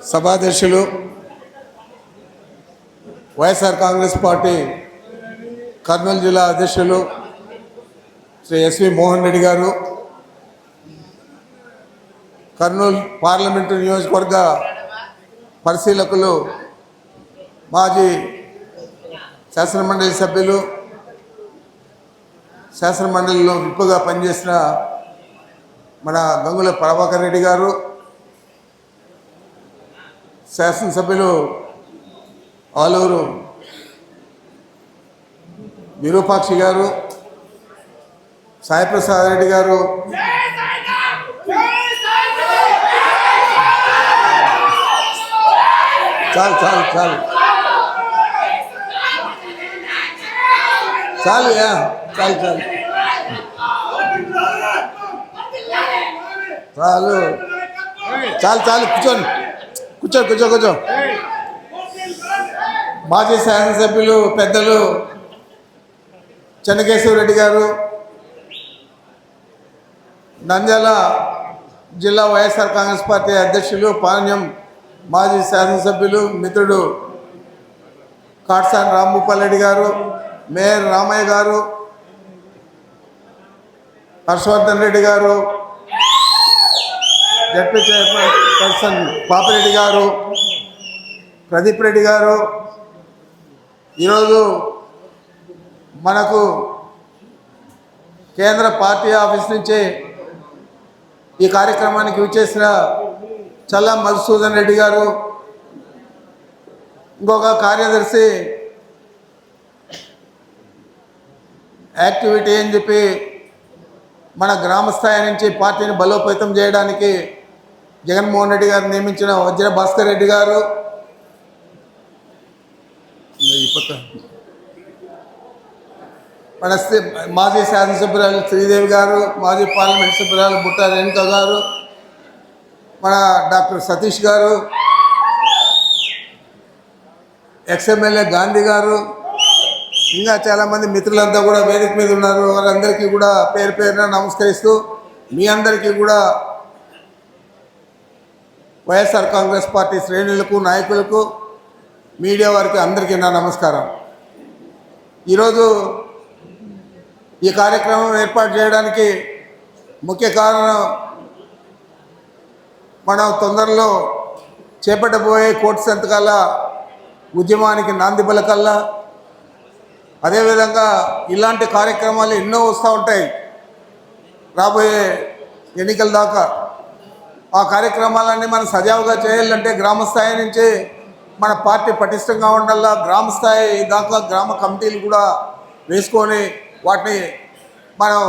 సభాధ్యక్షులు వైఎస్ఆర్ కాంగ్రెస్ పార్టీ కర్నూలు జిల్లా అధ్యక్షులు శ్రీ ఎస్వి మోహన్ రెడ్డి గారు కర్నూలు పార్లమెంటు నియోజకవర్గ పరిశీలకులు మాజీ శాసనమండలి సభ్యులు శాసనమండలిలో విప్పుగా పనిచేసిన మన గంగుల ప్రభాకర్ రెడ్డి గారు శాసనసభ్యులు ఆలూరు విరూపాక్షి గారు సాయిప్రసాద్ రెడ్డి గారు. చాలు చాలు చాలు. చాలు యా, చాలు చాలు. చాలు. చాలు చాలు కూర్చోండి. కూర్చో కూర్చో కూర్చో. మాజీ శాసనసభ్యులు పెద్దలు చెన్నకేశ్వర రెడ్డి గారు నంద్యాల జిల్లా వైఎస్ఆర్ కాంగ్రెస్ పార్టీ అధ్యక్షులు పాణ్యం మాజీ శాసనసభ్యులు మిత్రుడు కాట్సాన్ రాంభూపాల్ రెడ్డి గారు మేయర్ రామయ్య గారు హర్షవర్ధన్ రెడ్డి గారు జడ్పీ చైర్పర్సన్ పాపిరెడ్డి గారు ప్రదీప్ రెడ్డి గారు ఈరోజు మనకు కేంద్ర పార్టీ ఆఫీస్ నుంచి ఈ కార్యక్రమానికి విచ్చేసిన చల్లా మధుసూదన్ రెడ్డి గారు ఇంకొక కార్యదర్శి యాక్టివిటీ అని చెప్పి మన గ్రామ స్థాయి నుంచి పార్టీని బలోపేతం చేయడానికి జగన్మోహన్ రెడ్డి గారు నియమించిన వజ్ర భాస్కర్ రెడ్డి గారు. మన శ్రీ- మాజీ శాసనసభ్యురాలు శ్రీదేవి గారు మాజీ పార్లమెంట్ సభ్యురాలు బుట్ట రేణుక గారు మన డాక్టర్ సతీష్ గారు ఎక్స్ఎమ్మెల్యే గాంధీ గారు ఇంకా చాలామంది మిత్రులంతా కూడా వేదిక మీద ఉన్నారు. వారందరికీ కూడా పేరు పేరున నమస్కరిస్తూ మీ అందరికీ కూడా వైఎస్ఆర్ కాంగ్రెస్ పార్టీ శ్రేణులకు నాయకులకు మీడియా వారికి అందరికీ నా నమస్కారం. ఈరోజు ఈ కార్యక్రమం ఏర్పాటు చేయడానికి ముఖ్య కారణం మనం తొందరలో చేపట్టబోయే కోటి సంతకాల ఉద్యమానికి నాంది పలకల్లా అదేవిధంగా ఇలాంటి కార్యక్రమాలు ఎన్నో వస్తూ ఉంటాయి. రాబోయే ఎన్నికల దాకా ఆ కార్యక్రమాలన్నీ మనం సజావుగా చేయాలంటే గ్రామ స్థాయి నుంచి మన పార్టీ పటిష్టంగా ఉండాలా గ్రామ స్థాయి దాకా గ్రామ కమిటీలు కూడా వేసుకొని వాటిని మనం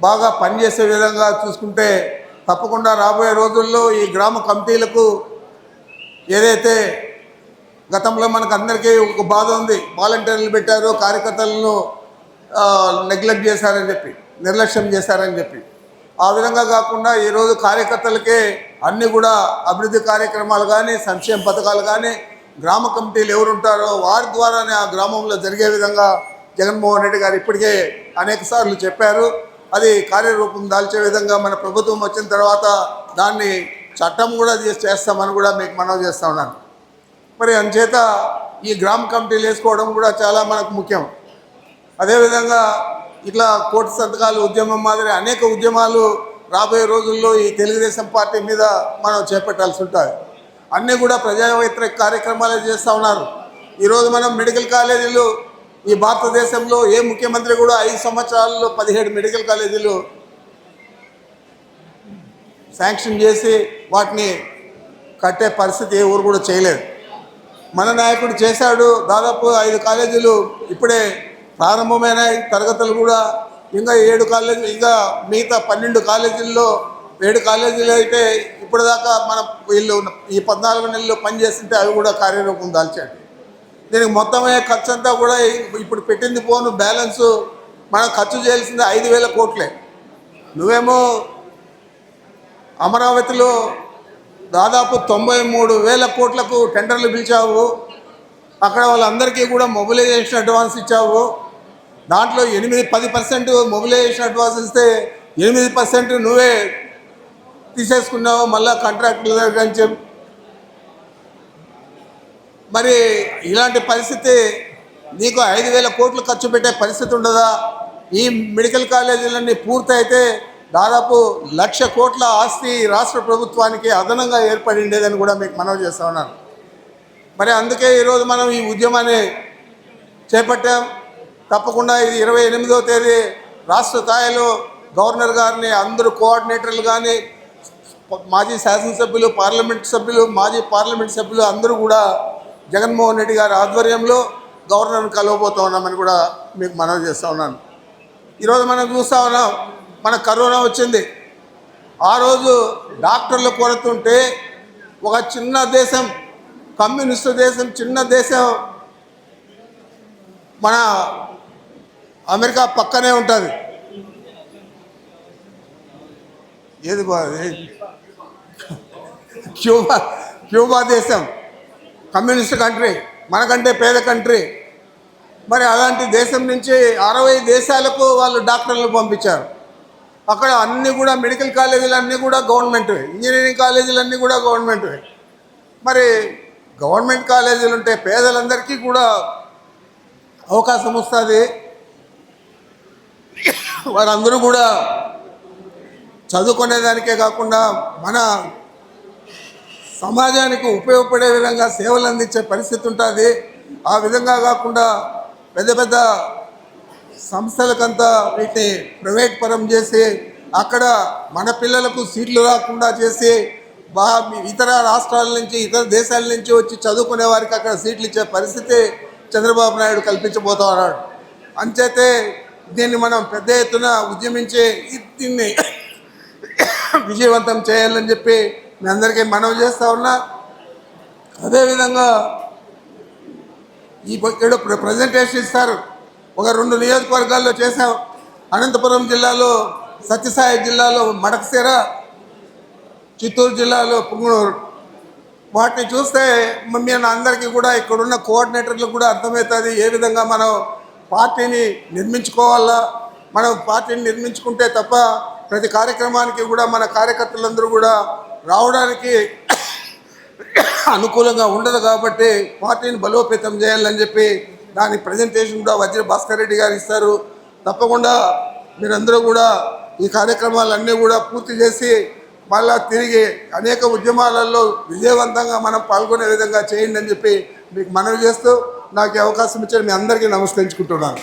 బాగా పనిచేసే విధంగా చూసుకుంటే తప్పకుండా రాబోయే రోజుల్లో ఈ గ్రామ కమిటీలకు ఏదైతే గతంలో మనకు అందరికీ ఒక బాధ ఉంది వాలంటీర్లు పెట్టారు కార్యకర్తలను నెగ్లెక్ట్ చేశారని చెప్పి నిర్లక్ష్యం చేశారని చెప్పి. ఆ విధంగా కాకుండా ఈరోజు కార్యకర్తలకే అన్నీ కూడా అభివృద్ధి కార్యక్రమాలు కానీ సంక్షేమ పథకాలు కానీ గ్రామ కమిటీలు ఎవరు ఉంటారో వారి ద్వారానే ఆ గ్రామంలో జరిగే విధంగా జగన్మోహన్ రెడ్డి గారు ఇప్పటికే అనేక సార్లు చెప్పారు. అది కార్యరూపం దాల్చే విధంగా మన ప్రభుత్వం వచ్చిన తర్వాత దాన్ని చట్టం కూడా చేస్తామని కూడా మీకు మనవి చేస్తూ ఉన్నాను. మరి అందుచేత ఈ గ్రామ కమిటీలు వేసుకోవడం కూడా చాలా మనకు ముఖ్యం. అదేవిధంగా ఇట్లా కోటి సంతకాలు ఉద్యమం మాదిరి అనేక ఉద్యమాలు రాబోయే రోజుల్లో ఈ తెలుగుదేశం పార్టీ మీద మనం చేపట్టాల్సి ఉంటుంది అన్నీ కూడా ప్రజా వ్యతిరేక కార్యక్రమాలే చేస్తూ ఉన్నారు. ఈరోజు మనం మెడికల్ కాలేజీలు ఈ భారతదేశంలో ఏ ముఖ్యమంత్రి కూడా ఐదు సంవత్సరాల్లో పదిహేడు మెడికల్ కాలేజీలు శాంక్షన్ చేసి వాటిని కట్టే పరిస్థితి ఏ ఊరు కూడా చేయలేదు. మన నాయకుడు చేశాడు. దాదాపు ఐదు కాలేజీలు ఇప్పుడే ప్రారంభమైన తరగతులు కూడా ఇంకా ఏడు కాలేజీ ఇంకా మిగతా పన్నెండు కాలేజీల్లో ఏడు కాలేజీలు అయితే ఇప్పటిదాకా మన వీళ్ళు ఈ పద్నాలుగు నెలలు పనిచేస్తుంటే అవి కూడా కార్యరూపం దాల్చండి. దీనికి మొత్తమయ్యే ఖర్చు అంతా కూడా ఇప్పుడు పెట్టింది పోను బ్యాలెన్స్ మనం ఖర్చు చేయాల్సింది ఐదు వేల కోట్లే. నువ్వేమో అమరావతిలో దాదాపు తొంభై మూడు వేల కోట్లకు టెండర్లు పిలిచావు. అక్కడ వాళ్ళందరికీ కూడా మొబిలైజేషన్ అడ్వాన్స్ ఇచ్చావు. దాంట్లో ఎనిమిది పది పర్సెంట్ మొబిలైజేషన్ అడ్వాన్స్ ఇస్తే ఎనిమిది పర్సెంట్ నువ్వే తీసేసుకున్నావు మళ్ళీ కాంట్రాక్టుల దగ్గర నుంచి మరి ఇలాంటి పరిస్థితి నీకు ఐదు వేల కోట్లు ఖర్చు పెట్టే పరిస్థితి ఉండదా? ఈ మెడికల్ కాలేజీలన్నీ పూర్తయితే దాదాపు లక్ష కోట్ల ఆస్తి రాష్ట్ర ప్రభుత్వానికి అదనంగా ఏర్పడి ఉండేదని కూడా మీకు మనవి చేస్తా ఉన్నాను. మరి అందుకే ఈరోజు మనం ఈ ఉద్యమాన్ని చేపట్టాం. తప్పకుండా ఇది ఇరవై ఎనిమిదవ తేదీ రాష్ట్ర స్థాయిలో గవర్నర్ గారిని అందరూ కోఆర్డినేటర్లు కానీ మాజీ శాసనసభ్యులు పార్లమెంట్ సభ్యులు మాజీ పార్లమెంట్ సభ్యులు అందరూ కూడా జగన్మోహన్ రెడ్డి గారి ఆధ్వర్యంలో గవర్నర్ని కలవబోతా ఉన్నామని కూడా మీకు మనవి చేస్తూ ఉన్నాను. ఈరోజు మనం చూస్తూ ఉన్నాం మన కరోనా వచ్చింది. ఆ రోజు డాక్టర్ల కొరత ఉంటే ఒక చిన్న దేశం కమ్యూనిస్టు దేశం చిన్న దేశం మన అమెరికా పక్కనే ఉంటుంది. ఏది బా క్యూబా క్యూబా దేశం. కమ్యూనిస్ట్ కంట్రీ మనకంటే పేద కంట్రీ. మరి అలాంటి దేశం నుంచి అరవై దేశాలకు వాళ్ళు డాక్టర్లు పంపించారు. అక్కడ అన్నీ కూడా మెడికల్ కాలేజీలు అన్నీ కూడా గవర్నమెంట్వే ఇంజనీరింగ్ కాలేజీలు అన్నీ కూడా గవర్నమెంట్వే మరి గవర్నమెంట్ కాలేజీలు ఉంటే పేదలందరికీ కూడా అవకాశం వస్తుంది. వారందరూ కూడా చదువుకునేదానికే కాకుండా మన సమాజానికి ఉపయోగపడే విధంగా సేవలు అందించే పరిస్థితి ఉంటుంది. ఆ విధంగా కాకుండా పెద్ద పెద్ద సంస్థలకంతా వీటిని ప్రైవేట్ పరం చేసి అక్కడ మన పిల్లలకు సీట్లు రాకుండా చేసి బా ఇతర రాష్ట్రాల నుంచి ఇతర దేశాల నుంచి వచ్చి చదువుకునే వారికి అక్కడ సీట్లు ఇచ్చే పరిస్థితి చంద్రబాబు నాయుడు కల్పించబోతున్నాడు. అంచేతే దీన్ని మనం పెద్ద ఎత్తున ఉద్యమించే దీన్ని విజయవంతం చేయాలని చెప్పి మీ అందరికీ మనవి చేస్తా ఉన్నా. అదేవిధంగా ఈ ఇక్కడ ప్రజెంటేషన్ ఇస్తారు. ఒక రెండు నియోజకవర్గాల్లో చేసాం అనంతపురం జిల్లాలో సత్యసాయి జిల్లాలో మడకసీర చిత్తూరు జిల్లాలో పుంగనూరు. వాటిని చూస్తే మీ అందరికీ కూడా ఇక్కడున్న కోఆర్డినేటర్లకు కూడా అర్థమవుతుంది ఏ విధంగా మనం పార్టీని నిర్మించుకోవాలా? మనం పార్టీని నిర్మించుకుంటే తప్ప ప్రతి కార్యక్రమానికి కూడా మన కార్యకర్తలందరూ కూడా రావడానికి అనుకూలంగా ఉండదు కాబట్టి పార్టీని బలోపేతం చేయాలని చెప్పి దాని ప్రజెంటేషన్ కూడా వజ్ర భాస్కర్ రెడ్డి గారు ఇస్తారు. తప్పకుండా మీరందరూ కూడా ఈ కార్యక్రమాలన్నీ కూడా పూర్తి చేసి మళ్ళా తిరిగి అనేక ఉద్యమాలలో విజయవంతంగా మనం పాల్గొనే విధంగా చేయండి అని చెప్పి మీకు మనవి చేస్తూ నాకు అవకాశం ఇచ్చారు మీ అందరికీ నమస్కరించుకుంటున్నాను.